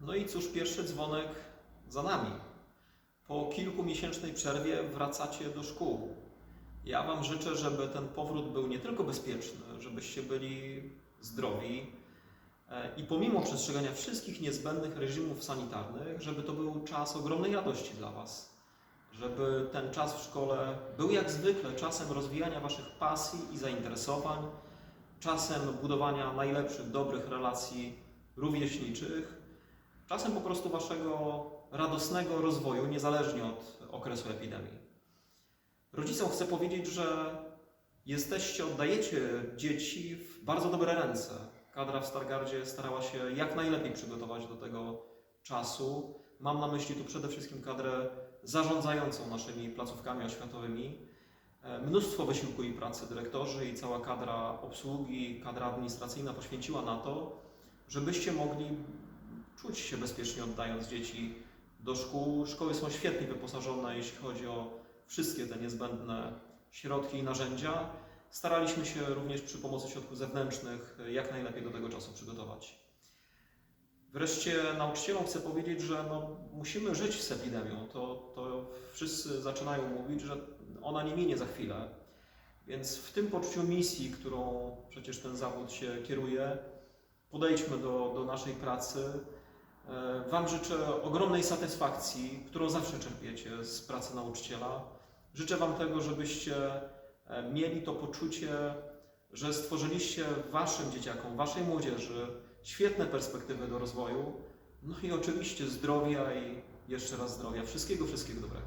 No i cóż, pierwszy dzwonek za nami. Po kilkumiesięcznej przerwie wracacie do szkół. Ja Wam życzę, żeby ten powrót był nie tylko bezpieczny, żebyście byli zdrowi e, i pomimo przestrzegania wszystkich niezbędnych reżimów sanitarnych, żeby to był czas ogromnej radości dla Was. Żeby ten czas w szkole był jak zwykle czasem rozwijania Waszych pasji i zainteresowań, czasem budowania najlepszych, dobrych relacji rówieśniczych, czasem po prostu Waszego radosnego rozwoju, niezależnie od okresu epidemii. Rodzicom chcę powiedzieć, że jesteście, oddajecie dzieci w bardzo dobre ręce. Kadra w Stargardzie starała się jak najlepiej przygotować do tego czasu. Mam na myśli tu przede wszystkim kadrę zarządzającą naszymi placówkami oświatowymi. E, Mnóstwo wysiłku i pracy dyrektorzy i cała kadra obsługi, kadra administracyjna poświęciła na to, żebyście mogli czuć się bezpiecznie oddając dzieci do szkół. Szkoły są świetnie wyposażone, jeśli chodzi o wszystkie te niezbędne środki i narzędzia. Staraliśmy się również przy pomocy środków zewnętrznych jak najlepiej do tego czasu przygotować. Wreszcie nauczycielom chcę powiedzieć, że no, musimy żyć z epidemią. To, to wszyscy zaczynają mówić, że ona nie minie za chwilę. Więc w tym poczuciu misji, którą przecież ten zawód się kieruje, podejdźmy do, do naszej pracy. E, Wam życzę ogromnej satysfakcji, którą zawsze czerpiecie z pracy nauczyciela. Życzę Wam tego, żebyście e, mieli to poczucie, że stworzyliście Waszym dzieciakom, Waszej młodzieży świetne perspektywy do rozwoju. No i oczywiście zdrowia i jeszcze raz zdrowia. Wszystkiego, wszystkiego dobrego.